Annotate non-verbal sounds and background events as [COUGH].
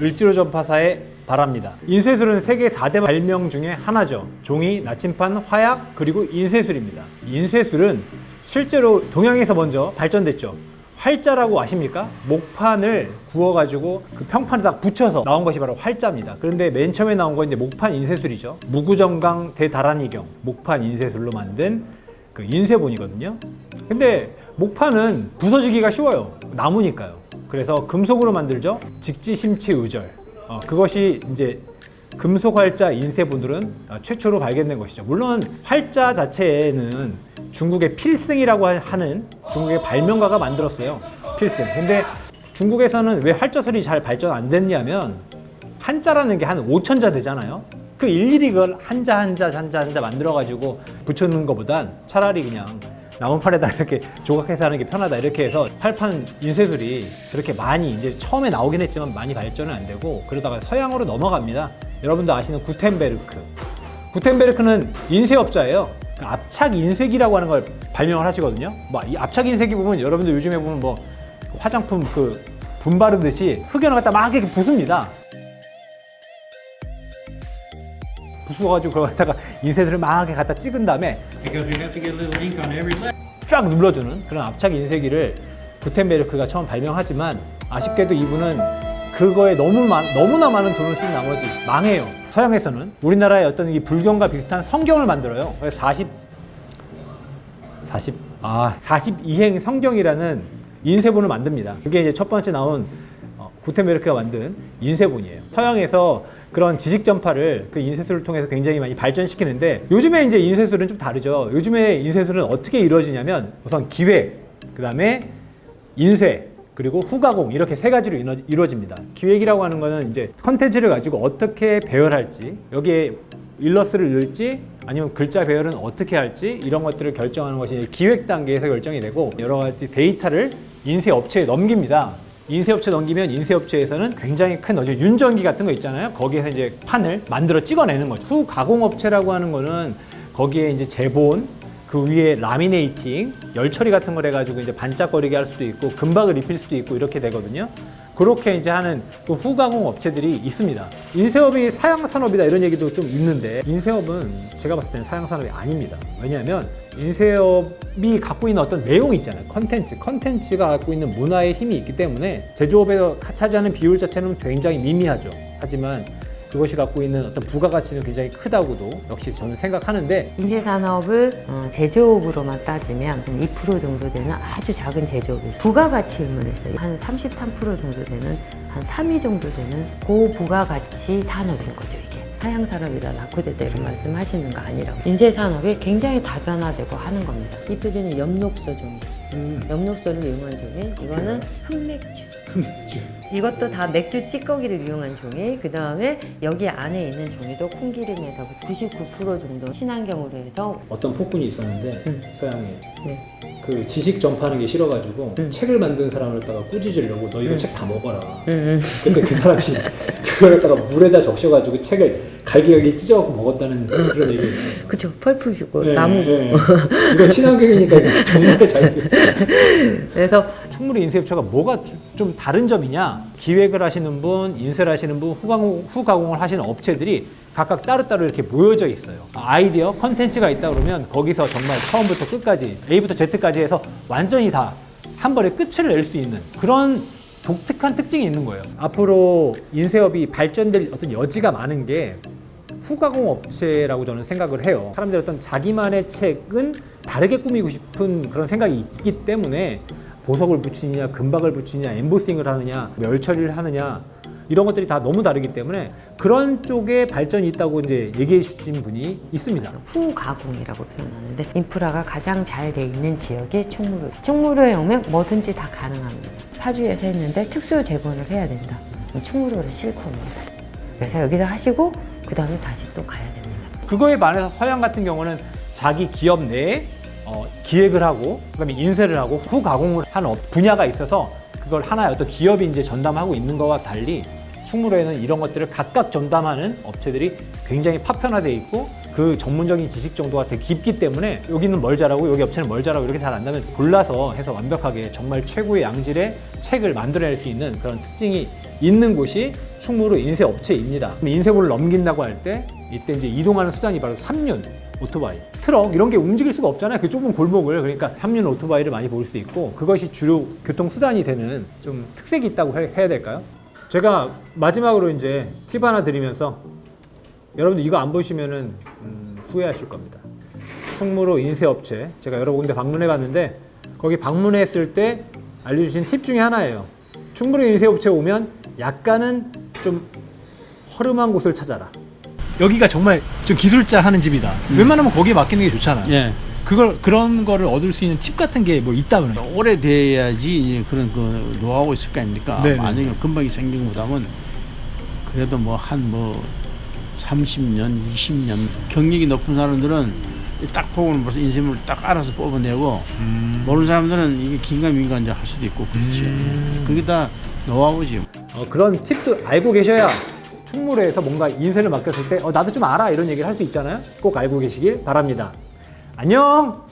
을지로 전파사의 바랍니다. 인쇄술은 세계 4대 발명 중에 하나죠. 종이, 나침판, 화약, 그리고 인쇄술입니다. 인쇄술은 실제로 동양에서 먼저 발전됐죠. 활자라고 아십니까? 목판을 구워가지고 그 평판에다 붙여서 나온 것이 바로 활자입니다. 그런데 맨 처음에 나온 건 이제 목판 인쇄술이죠. 무구정강 대다란이경 목판 인쇄술로 만든 그 인쇄본이거든요. 근데 목판은 부서지기가 쉬워요. 나무니까요. 그래서 금속으로 만들죠. 직지심체 의절. 어, 그것이 이제 금속 활자 인쇄본들은 어, 최초로 발견된 것이죠. 물론 활자 자체에는 중국의 필승이라고 하는 중국의 발명가가 만들었어요. 필승. 근데 중국에서는 왜 활자술이 잘 발전 안 됐냐면 한자라는 게 한 5천 자 되잖아요. 그 일일이 그걸 한자 한자 한자 한자 만들어 가지고 붙여놓는 것보단 차라리 그냥 나무판에다 이렇게 조각해서 하는 게 편하다 이렇게 해서 팔판 인쇄술이 그렇게 많이 이제 처음에 나오긴 했지만 많이 발전은 안 되고 그러다가 서양으로 넘어갑니다. 여러분도 아시는 구텐베르크. 구텐베르크는 인쇄업자예요. 그 압착 인쇄기라고 하는 걸 발명을 하시거든요. 뭐 이 압착 인쇄기 보면 여러분들 요즘에 보면 뭐 화장품 그 분 바르듯이 흑연을 갖다 막 이렇게 부숩니다. 부숴가지고 그걸 갖다가 인쇄술을 막 갖다 찍은 다음에. 쫙 눌러주는 그런 압착 인쇄기를 구텐베르크가 처음 발명하지만 아쉽게도 이분은 그거에 너무 많, 너무나 많은 돈을 쓴 나머지 망해요. 서양에서는 우리나라의 어떤 이 불경과 비슷한 성경을 만들어요. 그래서 40 40, 아, 42행 성경이라는 인쇄본을 만듭니다. 그게 이제 첫 번째 나온 어, 구텐베르크가 만든 인쇄본이에요. 서양에서 그런 지식 전파를 그 인쇄술을 통해서 굉장히 많이 발전시키는데 요즘에 이제 인쇄술은 좀 다르죠. 요즘에 인쇄술은 어떻게 이루어지냐면 우선 기획, 그 다음에 인쇄, 그리고 후가공 이렇게 세 가지로 이루- 이루어 집니다. 기획이라고 하는 거는 이제 컨텐츠를 가지고 어떻게 배열할지 여기에 일러스를 넣을지 아니면 글자 배열은 어떻게 할지 이런 것들을 결정하는 것이 기획 단계에서 결정이 되고 여러 가지 데이터를 인쇄 업체에 넘깁니다. 인쇄 업체 넘기면 인쇄 업체에서는 굉장히 큰 어제 윤전기 같은 거 있잖아요. 거기에서 이제 판을 만들어 찍어내는 거죠. 후 가공 업체라고 하는 거는 거기에 이제 제본 그 위에 라미네이팅, 열 처리 같은 걸 해가지고 이제 반짝거리게 할 수도 있고 금박을 입힐 수도 있고 이렇게 되거든요. 그렇게 이제 하는 그 후가공 업체들이 있습니다. 인쇄업이 사양 산업이다 이런 얘기도 좀 있는데 인쇄업은 제가 봤을 때는 사양 산업이 아닙니다. 왜냐하면 인쇄업이 갖고 있는 어떤 내용이 있잖아요. 컨텐츠, 컨텐츠가 갖고 있는 문화의 힘이 있기 때문에 제조업에서 차지하는 비율 자체는 굉장히 미미하죠. 하지만 그것이 갖고 있는 어떤 부가가치는 굉장히 크다고도 역시 저는 생각하는데 인쇄 산업을 어, 제조업으로만 따지면 2% 정도 되는 아주 작은 제조업이죠. 부가가치 의문에서 한 33% 정도 되는 한 3위 정도 되는 고부가가치 산업인 거죠 이게. 하향 산업이다 낙후됐다 이런 말씀 하시는 거 아니라고. 인쇄 산업이 굉장히 다변화되고 하는 겁니다. 이 표준이 엽록소 종이. 엽록소를 이용한 종이. 이거는 흑맥주. 이것도 다 맥주 찌꺼기를 이용한 종이. 그 다음에 여기 안에 있는 종이도 콩기름에서 99% 정도 친환경으로 해서 어떤 폭군이 있었는데 음. 서양에 네. 그 지식 전파하는 게 싫어가지고 음. 책을 만든 사람을 갖다가 꾸짖으려고 너 이거 책다 먹어라. 음, 음. 근데 그 사람이 [LAUGHS] 그걸 갖다가 물에다 적셔가지고 책을 갈기갈기 찢어갖고 먹었다는 그런 얘기. 그쵸 펄프 주고 네, 나무 네. 이거 친환경이니까 정말 잘. 그래서 충무리 인쇄업체가 뭐가 주- 좀 다른 점이냐? 기획을 하시는 분, 인쇄를 하시는 분, 후가공, 후가공을 하시는 업체들이 각각 따로따로 이렇게 모여져 있어요. 아이디어, 컨텐츠가 있다 그러면 거기서 정말 처음부터 끝까지 A부터 Z까지 해서 완전히 다 한 번에 끝을 낼 수 있는 그런 독특한 특징이 있는 거예요. 앞으로 인쇄업이 발전될 어떤 여지가 많은 게 후가공 업체라고 저는 생각을 해요. 사람들이 어떤 자기만의 책은 다르게 꾸미고 싶은 그런 생각이 있기 때문에 보석을 붙이느냐, 금박을 붙이느냐, 엠보싱을 하느냐, 멸 처리를 하느냐 이런 것들이 다 너무 다르기 때문에 그런 쪽에 발전이 있다고 이제 얘기해 주신 분이 있습니다. 후가공이라고 표현하는데 인프라가 가장 잘 돼 있는 지역이 충무로. 충무로에 오면 뭐든지 다 가능합니다. 파주에서 했는데 특수 제본을 해야 된다. 충무로를 싣고 옵니다. 그래서 여기서 하시고 그 다음에 다시 또 가야 됩니다. 그거에 반해서 서양 같은 경우는 자기 기업 내에 어, 기획을 하고 그다음에 인쇄를 하고 후가공을 하는 업- 분야가 있어서 그걸 하나의 어떤 기업이 이제 전담하고 있는 것과 달리 충무로에는 이런 것들을 각각 전담하는 업체들이 굉장히 파편화되어 있고 그 전문적인 지식 정도가 되게 깊기 때문에 여기는 뭘 잘하고 여기 업체는 뭘 잘하고 이렇게 잘 안다면 골라서 해서 완벽하게 정말 최고의 양질의 책을 만들어낼 수 있는 그런 특징이 있는 곳이 충무로 인쇄 업체입니다. 인쇄고를 넘긴다고 할 때 이때 이제 이동하는 수단이 바로 삼륜 오토바이, 트럭 이런 게 움직일 수가 없잖아요. 그 좁은 골목을 그러니까 삼륜 오토바이를 많이 볼 수 있고 그것이 주로 교통 수단이 되는 좀 특색이 있다고 해- 해야 될까요? 제가 마지막으로 이제 팁 하나 드리면서 여러분들 이거 안 보시면은 음, 후회하실 겁니다. 충무로 인쇄 업체 제가 여러 군데 방문해 봤는데 거기 방문했을 때 알려주신 팁 중에 하나예요. 충무로 인쇄 업체 오면 약간은 좀 허름한 곳을 찾아라. 여기가 정말 좀 기술자 하는 집이다. 웬만하면 거기에 맡기는 게 좋잖아. 예. 그걸 그런 거를 얻을 수 있는 팁 같은 게 뭐 있다면 오래 돼야지 이제 그런 그 노하우가 있을 거 아닙니까? 네네. 만약에 금방 생긴 것보다는 그래도 뭐한뭐 30년, 20년 경력이 높은 사람들은 딱 보고는 벌써 인생을 딱 알아서 뽑아내고 모르는 사람들은 이게 긴가민가 이제 할 수도 있고 그렇지. 그게 다 노하우지. 어, 그런 팁도 알고 계셔야 충무로에서 뭔가 인쇄를 맡겼을 때 어, 나도 좀 알아 이런 얘기를 할 수 있잖아요. 꼭 알고 계시길 바랍니다. 안녕.